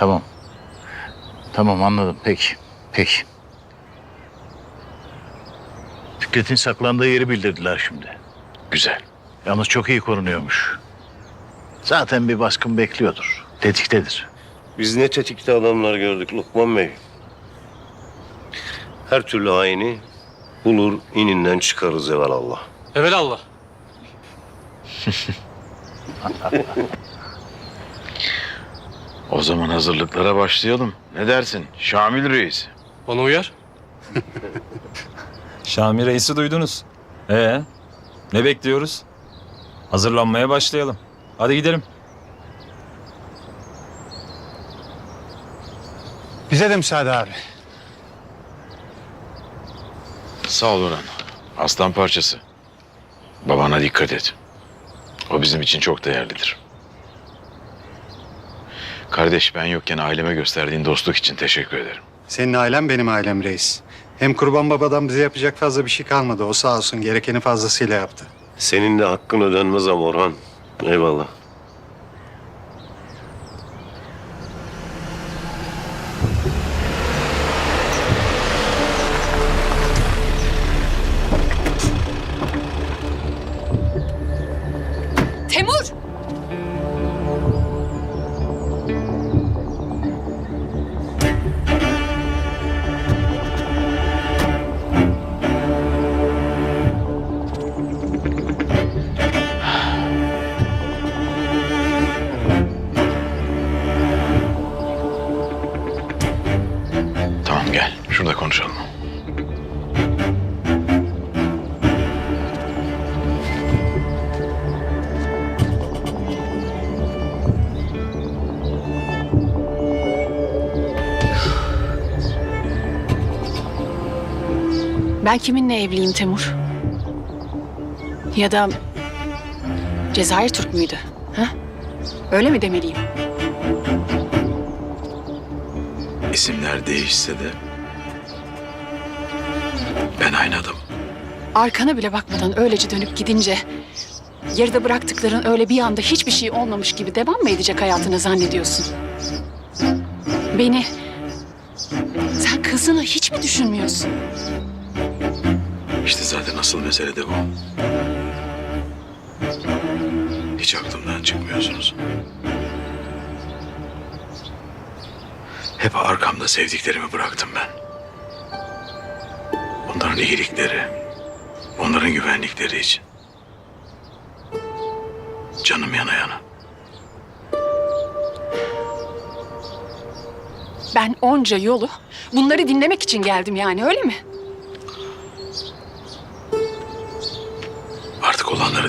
Tamam. Tamam anladım. Peki. Peki. Fikret'in saklandığı yeri bildirdiler şimdi. Güzel. Yalnız çok iyi korunuyormuş. Zaten bir baskın bekliyordur. Tetiktedir. Biz ne tetikte adamlar gördük Lokman Bey. Her türlü haini bulur ininden çıkarız evelallah. Evelallah. O zaman hazırlıklara başlayalım. Ne dersin Şamil Reis? Bana uyar. Şami Reis'i duydunuz. Ee, ne bekliyoruz? Hazırlanmaya başlayalım. Hadi gidelim. Bize de müsaade abi. Sağ ol Orhan. Aslan parçası. Babana dikkat et. O bizim için çok değerlidir. Kardeş ben yokken aileme gösterdiğin dostluk için teşekkür ederim. Senin ailen benim ailem reis. Hem kurban babadan bize yapacak fazla bir şey kalmadı. O sağ olsun gerekeni fazlasıyla yaptı. Senin de hakkın ödenmez ama Orhan. Eyvallah. Ben kiminle evliyim Temur? Ya da Cezayir Türk müydü? Ha? Öyle mi demeliyim? İsimler değişse de ben aynı adam. Arkana bile bakmadan öylece dönüp gidince... ...yarıda bıraktıkların öyle bir anda hiçbir şey olmamış gibi devam mı edecek hayatını zannediyorsun? Beni... Sen kızını hiç mi düşünmüyorsun? İşte zaten asıl mesele de bu. Hiç aklımdan çıkmıyorsunuz. Hep arkamda sevdiklerimi bıraktım ben. Onların iyilikleri, onların güvenlikleri için. Canım yana yana. Ben onca yolu bunları dinlemek için geldim yani öyle mi?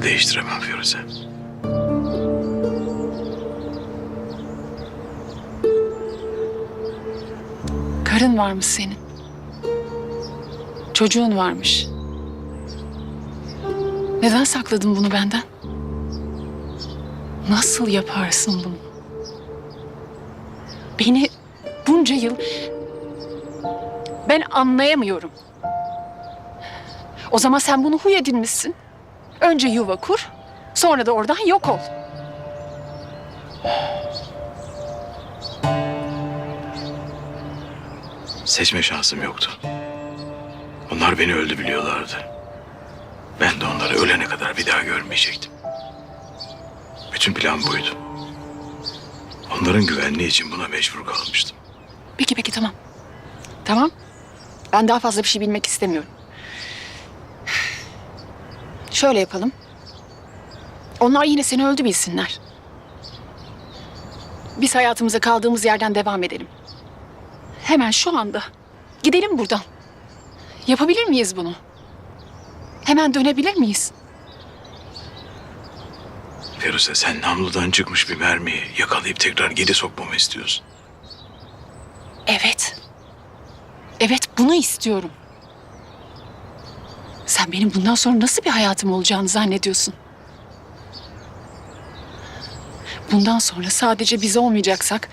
Değiştiremem Firuze. Karın varmış senin. Çocuğun varmış. Neden sakladın bunu benden? Nasıl yaparsın bunu? Beni bunca yıl ben anlayamıyorum. O zaman sen bunu huy edinmişsin. Önce yuva kur, sonra da oradan yok ol. Seçme şansım yoktu. Onlar beni öldü biliyorlardı. Ben de onları ölene kadar bir daha görmeyecektim. Bütün plan buydu. Onların güvenliği için buna mecbur kalmıştım. Peki peki tamam. Tamam. Ben daha fazla bir şey bilmek istemiyorum. Şöyle yapalım. Onlar yine seni öldü bilsinler. Biz hayatımıza kaldığımız yerden devam edelim. Hemen şu anda. Gidelim buradan. Yapabilir miyiz bunu? Hemen dönebilir miyiz? Firuze sen namludan çıkmış bir mermiyi yakalayıp tekrar geri sokmamı istiyorsun. Evet. Evet bunu istiyorum. Sen benim bundan sonra nasıl bir hayatım olacağını zannediyorsun? Bundan sonra sadece biz olmayacaksak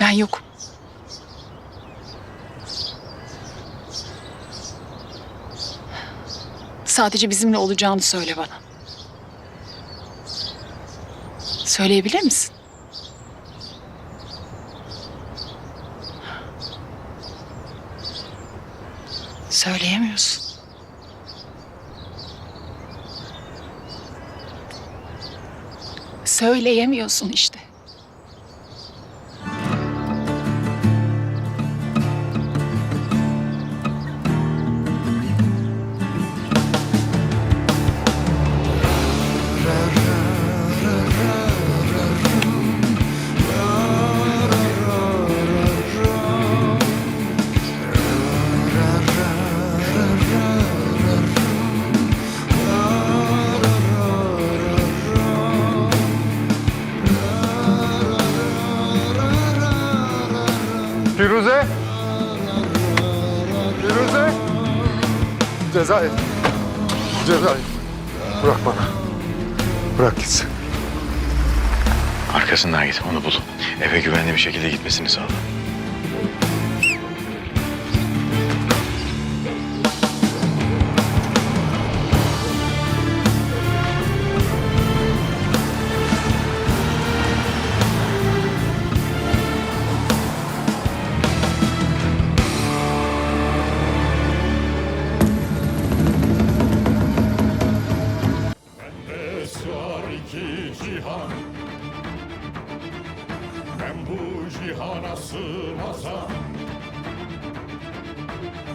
ben yokum. Sadece bizimle olacağını söyle bana. Söyleyebilir misin? Söyleyemiyorsun. Söyleyemiyorsun işte. Firuze! Firuze! Cezayir. Cezayir. Bırak bana. Bırak gitsin. Arkasından git onu bul. Eve güvenli bir şekilde gitmesini sağla.